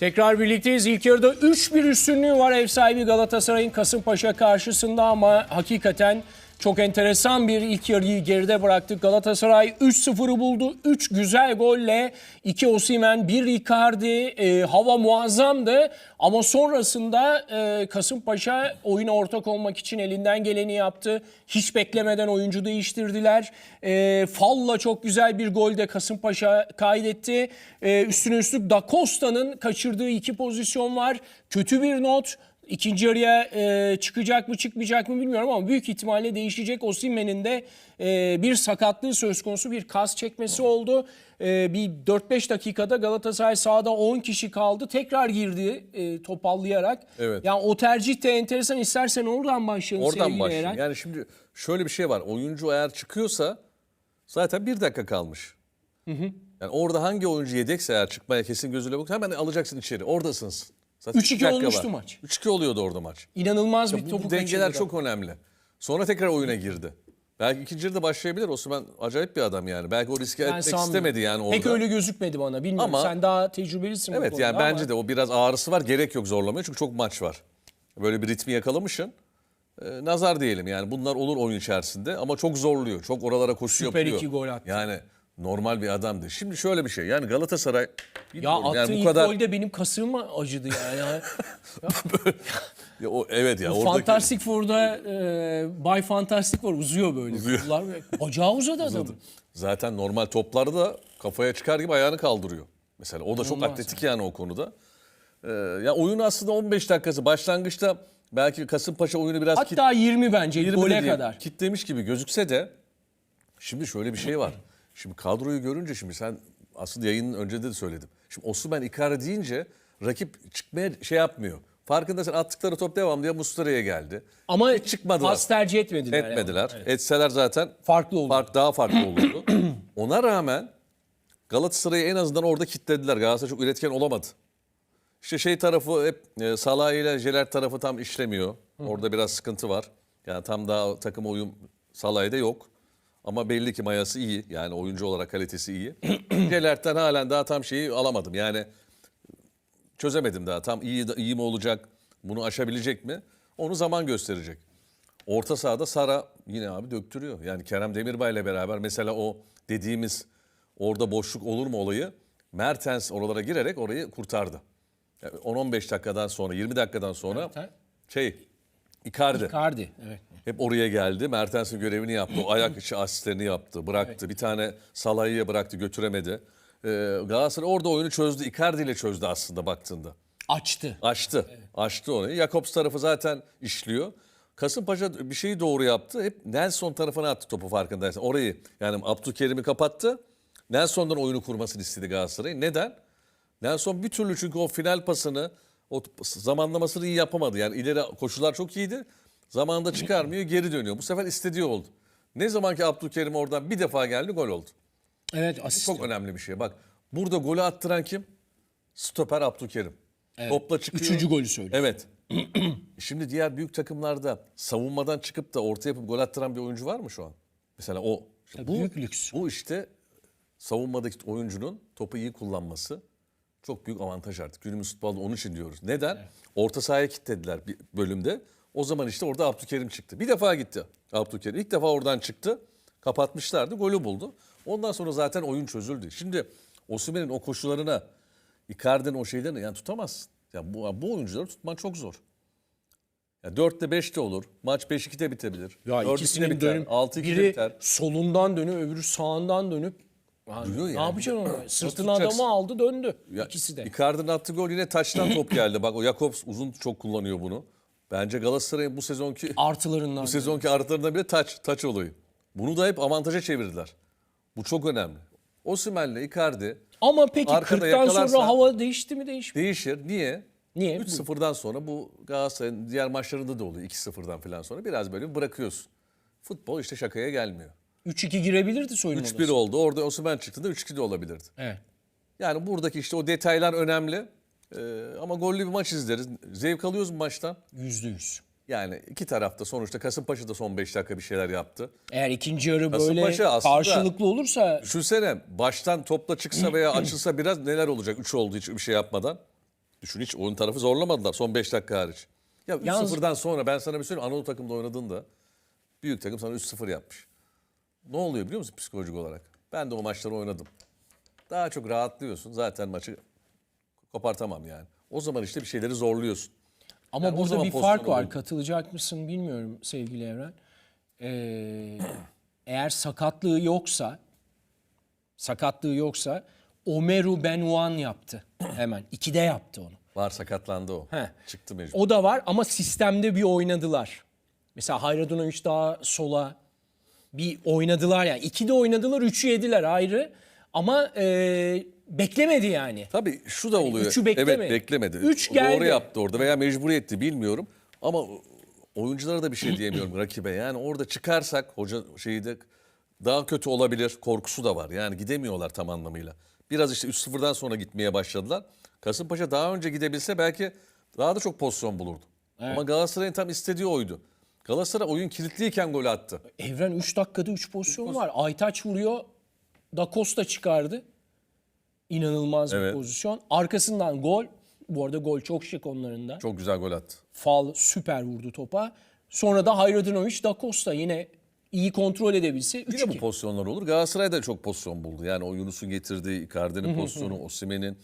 Tekrar birlikteyiz. İlk yarıda 3-1 üstünlüğü var ev sahibi Galatasaray'ın Kasımpaşa karşısında ama hakikaten çok enteresan bir ilk yarıyı geride bıraktık. Galatasaray 3-0'ı buldu. 3 güzel golle 2 Osimen, 1 Icardi. E, hava muazzamdı ama sonrasında e, Kasımpaşa oyuna ortak olmak için elinden geleni yaptı. Hiç beklemeden oyuncu değiştirdiler. E, Falla çok güzel bir gol de Kasımpaşa kaydetti. E, üstüne üstlük Da Costa'nın kaçırdığı iki pozisyon var. Kötü bir not. İkinci yarıya e, çıkacak mı çıkmayacak mı bilmiyorum ama büyük ihtimalle değişecek. Osimhen'in de e, bir sakatlığı söz konusu bir kas çekmesi oldu. E, bir 4-5 dakikada Galatasaray sahada 10 kişi kaldı. Tekrar girdi e, topallayarak. Evet. Yani o tercih de enteresan. İstersen oradan başlayalım Oradan. Eren. Yani şimdi şöyle bir şey var. Oyuncu eğer çıkıyorsa zaten bir dakika kalmış. Yani orada hangi oyuncu yedekse eğer çıkmaya kesin gözüyle bak hemen alacaksın içeri. Orada ısınsın. Zaten 3-2 iki dakika olmuştu var. maç. 3-2 oluyordu orada maç. İnanılmaz bir Bu, topu bu dengeler çok önemli. Sonra tekrar oyuna girdi. Belki ikinci yarıda başlayabilir. Osman acayip bir adam yani. Belki o riski Ben etmek sanmıyorum. istemedi yani orada. Pek öyle gözükmedi bana. Bilmiyorum. Ama- Sen daha tecrübelisin bu Evet konuda yani ama- bence de o biraz ağrısı var. Gerek yok zorlamaya çünkü çok maç var. Böyle bir ritmi yakalamışsın. Ee, nazar diyelim yani bunlar olur oyun içerisinde ama çok zorluyor. Çok oralara koşu Süper yapıyor. iki gol attı. Yani normal bir adamdı. Şimdi şöyle bir şey yani Galatasaray Ya attığı yani bu ilk kadar golde benim kasığım acıdı yani. ya. Ya o, evet ya Bu oradaki Fantastic Four'da e, Bay Fantastic var uzuyor böyle. Uzuyor. Kollar. Bacağı uzadı adamın. zaten normal toplarda da kafaya çıkar gibi ayağını kaldırıyor. Mesela o da çok İnanılmaz atletik yani o konuda. Ee, ya oyun aslında 15 dakikası başlangıçta belki Kasımpaşa oyunu biraz kit- Hatta 20 bence 20 gole kadar. kitlemiş gibi gözükse de şimdi şöyle bir şey var. Şimdi kadroyu görünce şimdi sen aslında yayının önce de söyledim. Şimdi Osimhen Icardi deyince rakip çıkmaya şey yapmıyor. Farkındasın attıkları top devam diye Muslera'ya geldi. Ama Hiç çıkmadılar. pas tercih etmediler. yani. Etmediler. Etseler zaten Farklı oldu. fark daha farklı olurdu. Ona rağmen Galatasaray'ı en azından orada kilitlediler. Galatasaray çok üretken olamadı. İşte şey tarafı hep e, Salah ile Jeler tarafı tam işlemiyor. Orada biraz sıkıntı var. Yani tam daha takım uyum Salah'da yok. Ama belli ki mayası iyi. Yani oyuncu olarak kalitesi iyi. Jeler'ten halen daha tam şeyi alamadım. Yani çözemedim daha. Tam iyi iyi mi olacak? Bunu aşabilecek mi? Onu zaman gösterecek. Orta sahada Sara yine abi döktürüyor. Yani Kerem Demirbay ile beraber mesela o dediğimiz orada boşluk olur mu olayı Mertens oralara girerek orayı kurtardı. Yani 10-15 dakikadan sonra 20 dakikadan sonra Mertens. şey Icardi Icardi. Evet. hep oraya geldi. Mertens'in görevini yaptı. O ayak içi asistlerini yaptı. Bıraktı. Bir tane Salah'ı bıraktı götüremedi. Ee, Galatasaray orada oyunu çözdü. Icardi ile çözdü aslında baktığında. Açtı. Açtı. Açtı onu. Jakobs tarafı zaten işliyor. Kasımpaşa bir şeyi doğru yaptı. Hep Nelson tarafına attı topu farkındaysan. Orayı yani Abdülkerim'i kapattı. Nelson'dan oyunu kurmasını istedi Galatasaray. Neden? Nelson bir türlü çünkü o final pasını o zamanlamasını iyi yapamadı. Yani ileri koşular çok iyiydi. Zamanında çıkarmıyor, geri dönüyor. Bu sefer istediği oldu. Ne zaman ki Abdülkerim oradan bir defa geldi gol oldu. Evet asist. Çok önemli bir şey. Bak burada golü attıran kim? Stoper Abdülkerim. Topla çıkıyor. Üçüncü golü söyle. Evet. Şimdi diğer büyük takımlarda savunmadan çıkıp da orta yapıp gol attıran bir oyuncu var mı şu an? Mesela o. İşte bu, büyük lüks. Bu işte savunmadaki oyuncunun topu iyi kullanması çok büyük avantaj artık. Günümüz futbolda onun için diyoruz. Neden? Orta sahaya kilitlediler bir bölümde. O zaman işte orada Abdülkerim çıktı. Bir defa gitti Abdülkerim. İlk defa oradan çıktı. Kapatmışlardı. Golü buldu. Ondan sonra zaten oyun çözüldü. Şimdi Osimhen'in o koşularına Icardi'nin o şeylerini yani tutamazsın. Ya bu, bu oyuncuları tutman çok zor. Ya 4'te 5'te olur. Maç 5-2'de bitebilir. Ya 4-2'de ikisinin biter. dönüp 6-2'de biri biter. solundan dönüp öbürü sağından dönüp Yani Duruyor Ne yani. yapacaksın onu? Sırtına tutacaksın? adamı aldı döndü. Ya, İkisi de. Icardi'nin attığı gol yine taçtan top geldi. Bak o Jakobs uzun çok kullanıyor bunu. Bence Galatasaray'ın bu sezonki Artılarından. bu sezonki artılarından biri taç, taç olayı. Bunu da hep avantaja çevirdiler. Bu çok önemli. Osimhen'le Icardi Ama peki Arkada 40'tan sonra yakalarsa- hava değişti mi değişmedi? değişir. Niye? Niye? 3-0'dan sonra bu Galatasaray'ın diğer maçlarında da oluyor. 2-0'dan falan sonra biraz böyle bırakıyorsun. Futbol işte şakaya gelmiyor. 3-2 girebilirdi soyunma 3-1 oldu. Orada Osimhen çıktığında 3-2 de olabilirdi. Evet. Yani buradaki işte o detaylar önemli. Ee, ama gollü bir maç izleriz. Zevk alıyoruz mu maçtan? Yüzde yüz. Yani iki tarafta sonuçta Kasımpaşa da son 5 dakika bir şeyler yaptı. Eğer ikinci yarı böyle Kasımpaşa aslında- karşılıklı olursa Düşünsene baştan topla çıksa veya açılsa biraz neler olacak 3 olduğu için bir şey yapmadan. Düşün hiç oyun tarafı zorlamadılar son 5 dakika hariç. Ya Yalnız- 3-0'dan sonra ben sana bir söyleyeyim Anadolu takımda oynadığında büyük takım sana 3-0 yapmış. Ne oluyor biliyor musun psikolojik olarak? Ben de o maçları oynadım. Daha çok rahatlıyorsun. Zaten maçı kopartamam yani. O zaman işte bir şeyleri zorluyorsun. Ama Yani burada bir fark var. olurdu. Katılacak mısın bilmiyorum sevgili Evren. Ee, eğer sakatlığı yoksa sakatlığı yoksa Omeru Benuan yaptı hemen. İkide yaptı onu. Var sakatlandı o. He. Çıktı mecbur. O da var ama sistemde bir oynadılar. Mesela Hayradunovic daha sola bir oynadılar yani. İki de oynadılar, üçü yediler ayrı. Ama e, beklemedi yani. Tabii şu da oluyor. üçü beklemedi. Evet beklemedi. Üç Doğru geldi. yaptı orada veya mecburiyetti bilmiyorum. Ama oyunculara da bir şey diyemiyorum rakibe. Yani orada çıkarsak hoca şeyi de daha kötü olabilir korkusu da var. Yani gidemiyorlar tam anlamıyla. Biraz işte 3-0'dan sonra gitmeye başladılar. Kasımpaşa daha önce gidebilse belki daha da çok pozisyon bulurdu. Ama Galatasaray'ın tam istediği oydu. Galatasaray oyun kilitliyken gol attı. Evren 3 dakikada 3 pozisyon var. Aytaç vuruyor. Da Costa çıkardı. İnanılmaz bir Evet. pozisyon. Arkasından gol. Bu arada gol çok şık onların da. Çok güzel gol attı. Fal süper vurdu topa. Sonra da Hayradinovic Da Costa yine iyi kontrol edebilse Yine bu 3-2. pozisyonlar olur. Galatasaray da çok pozisyon buldu. Yani o Yunus'un getirdiği, Icardi'nin pozisyonu, Osimhen'in.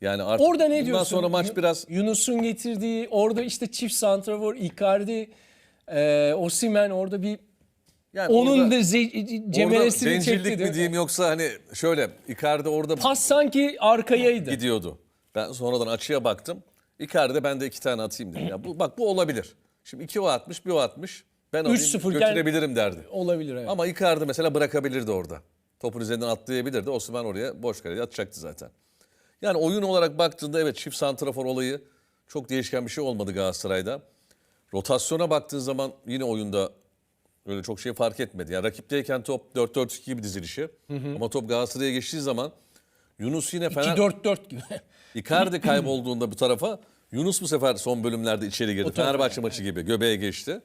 Yani artık Orada ne bundan diyorsun? sonra maç Yu- biraz Yunus'un getirdiği orada işte çift santrafor Icardi, e, Osimhen orada bir yani onun orada- da cemeresini çekti. mi diyeyim yoksa hani şöyle Icardi orada Pas sanki arkayaydı. gidiyordu. Ben sonradan açıya baktım. Icardi ben de iki tane atayım dedim. Ya bu, bak bu olabilir. Şimdi iki o atmış, bir o atmış. Ben alayım 3-0 iken- götürebilirim derdi. Olabilir evet. Ama Icardi mesela bırakabilirdi orada. Topun üzerinden atlayabilirdi. Osman oraya boş kaleye atacaktı zaten. Yani oyun olarak baktığında evet çift santrafor olayı çok değişken bir şey olmadı Galatasaray'da. Rotasyona baktığın zaman yine oyunda öyle çok şey fark etmedi. Yani rakipteyken top 4-4-2 gibi dizilişi. Ama top Galatasaray'a geçtiği zaman Yunus yine Fener... 2-4-4 gibi. Icardi kaybolduğunda bu tarafa Yunus bu sefer son bölümlerde içeri girdi. tarafa, Fenerbahçe maçı gibi göbeğe geçti.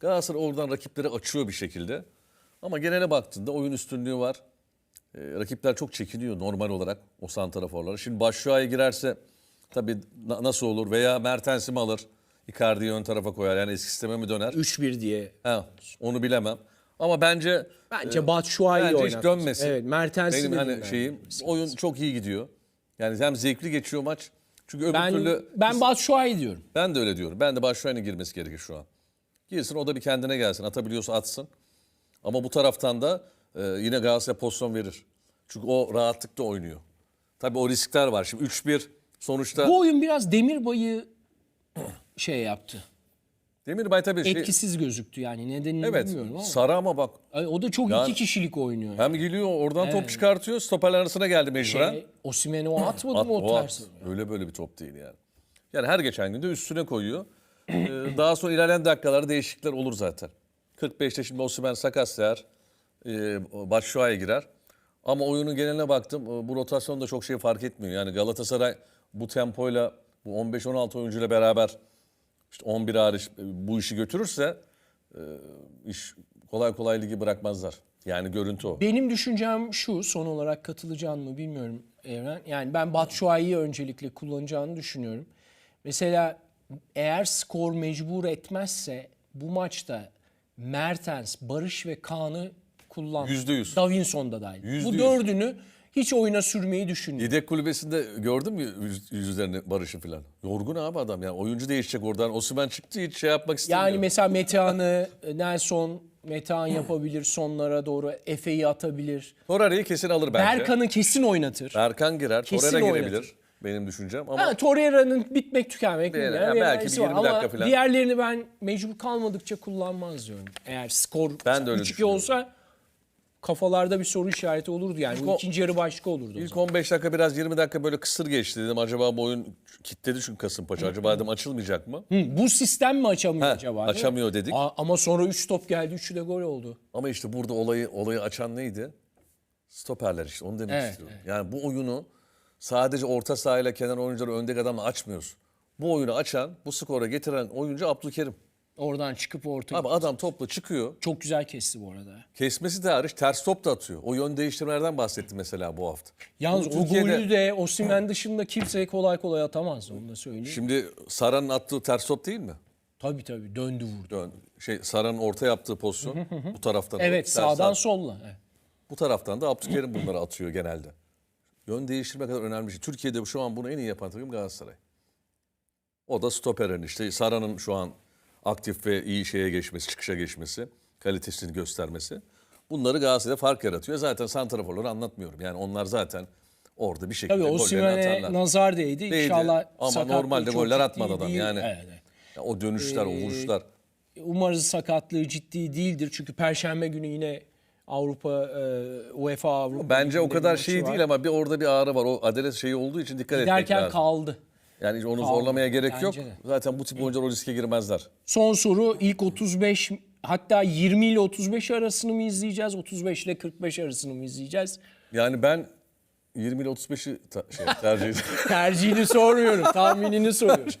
Galatasaray oradan rakipleri açıyor bir şekilde. Ama genele baktığında oyun üstünlüğü var. Ee, rakipler çok çekiniyor normal olarak o santraforlara. Şimdi Başşuay'a girerse tabii na- nasıl olur veya Mertens'i mi alır? Icardi'yi ön tarafa koyar yani eski sisteme mi döner? 3-1 diye. Ha, onu bilemem. Ama bence Bence Batshuayi Bence hiç oynatması. dönmesin. Evet, Mertens'i benim hani şeyim oyun çok iyi gidiyor. Yani hem zevkli geçiyor maç. Çünkü öbür Ben türlü ben Batshuayi diyorum. ben de öyle diyorum. Ben de Başşuay'ın girmesi gerekir şu an. Girsin o da bir kendine gelsin. Atabiliyorsa atsın. Ama bu taraftan da e, yine Galatasaray pozisyon verir. Çünkü o rahatlıkta oynuyor. Tabii o riskler var. Şimdi 3-1 sonuçta Bu oyun biraz Demirbay'ı şey yaptı. Demirbay tabii şey, Etkisiz gözüktü yani nedenini evet bilmiyorum ama. sarı ama bak Ay, O da çok Yani- iki kişilik oynuyor. hem geliyor oradan top çıkartıyor stoperler arasına geldi mecburen. Şey, Osimhen'e o atmadı At, mı o o ters? at. Öyle böyle bir top değil yani. Yani her geçen günde üstüne koyuyor. Ee, daha sonra ilerleyen dakikalarda değişiklikler olur zaten. 45'te şimdi Osimhen sakatlar. E, Başşuay'a girer. Ama oyunun geneline baktım. e, Bu rotasyon da çok şey fark etmiyor. Yani Galatasaray bu tempoyla bu 15-16 oyuncuyla beraber işte 11 hariç e, bu işi götürürse e, iş kolay kolay ligi bırakmazlar. Yani görüntü o. Benim düşüncem şu son olarak katılacağını mı bilmiyorum Evren. Yani ben Batshuayi'yi öncelikle kullanacağını düşünüyorum. Mesela eğer skor mecbur etmezse bu maçta Mertens, Barış ve Kaan'ı kullan. Yüzde yüz. Davinson da dahil. Yüzde bu yüz. dördünü hiç oyuna sürmeyi düşünmüyorum. Yedek kulübesinde gördün mü yüz, yüzlerini Barış'ı falan? Yorgun abi adam yani. Oyuncu değişecek oradan. Osimhen çıktı hiç şey yapmak istemiyor. Yani mesela Metehan'ı, Nelson, Metehan yapabilir sonlara doğru. Efe'yi atabilir. Torreira'yı kesin alır bence. Berkan'ı kesin oynatır. Berkan girer. Kesin Torreira oynatır. girebilir. Benim düşüncem ama Ha, Torreira'nın bitmek tükenmek Bir- bilmiyorum. Bir belki bir 20 var. dakika Ama falan. diğerlerini ben mecbur kalmadıkça kullanmaz diyorum. Eğer skor Ben de öyle 3-2 düşünüyorum. olsa kafalarda bir soru işareti olurdu yani. Bu o- ikinci yarı başka olurdu. ilk zaman. 15 dakika biraz 20 dakika böyle kısır geçti dedim. Acaba bu oyun kitledi çünkü Kasımpaşa. Acaba dedim açılmayacak mı? Hı, bu sistem mi açamıyor Ha, acaba? açamıyor dedik. Aa, ama sonra 3 top geldi, 3'ü de gol oldu. Ama işte burada olayı olayı açan neydi? Stoperler işte onu demek Evet, istiyorum. Yani bu oyunu sadece orta sahayla kenar oyuncuları öndeki adamla açmıyoruz. Bu oyunu açan, bu skora getiren oyuncu Abdülkerim. Oradan çıkıp ortaya. Abi adam topla çıkıyor. Çok güzel kesti bu arada. Kesmesi de hariç ters top da atıyor. O yön değiştirmelerden bahsetti mesela bu hafta. Yalnız o Türkiye'de- golü de Osimhen dışında kimse kolay kolay atamazdı onu da söyleyeyim. Şimdi Saran'ın attığı ters top değil mi? tabii tabii döndü vurdu. Dön, şey Saran'ın orta yaptığı pozisyon bu taraftan. Evet sağdan at. solla. Evet. Bu taraftan da Abdülkerim bunları atıyor genelde. Yön değiştirme kadar önemli bir şey. Türkiye'de şu an bunu en iyi yapan takım Galatasaray. O da stoperin işte Saran'ın şu an aktif ve iyi şeye geçmesi, çıkışa geçmesi, kalitesini göstermesi. Bunları Galatasaray'da fark yaratıyor. Zaten santraforları anlatmıyorum. Yani onlar zaten orada bir şekilde Tabii gollerini atarlar. nazar değdi. Değdi. İnşallah Ama normalde goller atmadı adam değil. yani. Evet, evet. Ya o dönüşler, o vuruşlar. Umarız sakatlığı ciddi değildir. Çünkü Perşembe günü yine Avrupa, e, UEFA Avrupa Bence o kadar şey var. değil ama bir orada bir ağrı var. O adalet şeyi olduğu için dikkat etmek Derken lazım. kaldı. Yani onu Kaldı. zorlamaya gerek yok. Bence de. Zaten bu tip oyuncular o riske girmezler. Son soru ilk 35 hatta 20 ile 35 arasını mı izleyeceğiz? 35 ile 45 arasını mı izleyeceğiz? Yani ben 20 ile 35'i ta- şey, tercih ediyorum. Tercihini sormuyorum, tahminini soruyorum.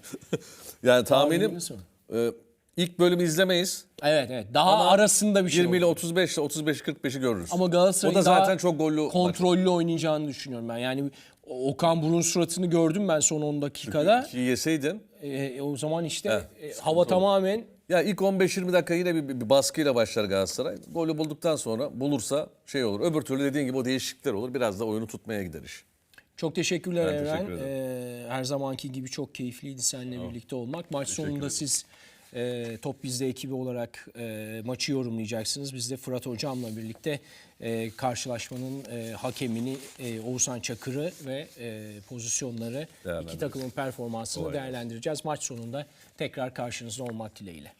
Yani tahminim Tahminini sor. e, ilk bölümü izlemeyiz. Evet evet. Daha arasında bir şey. 20 ile olur. 35 ile 35 45'i görürüz. Ama Galatasaray'ın o da zaten daha çok gollü maç. kontrollü oynayacağını düşünüyorum ben. Yani Okan Burun suratını gördüm ben son 10 dakikada. Ki yeseydin. E, o zaman işte Heh, e, hava tamamen Ya ilk 15-20 dakika yine bir, bir- baskıyla başlar Galatasaray. Golü bulduktan sonra bulursa şey olur. Öbür türlü dediğin gibi o değişiklikler olur. Biraz da oyunu tutmaya gider iş. Çok teşekkürler Ben Eren. teşekkür ederim. Ee, her zamanki gibi çok keyifliydi seninle birlikte olmak. Maç sonunda siz e, Top Bizde ekibi olarak e, maçı yorumlayacaksınız. Biz de Fırat Hocam'la birlikte e, karşılaşmanın e, hakemini e, Oğuzhan Çakır'ı ve e, pozisyonları iki takımın performansını değerlendireceğiz. Maç sonunda tekrar karşınızda olmak dileğiyle.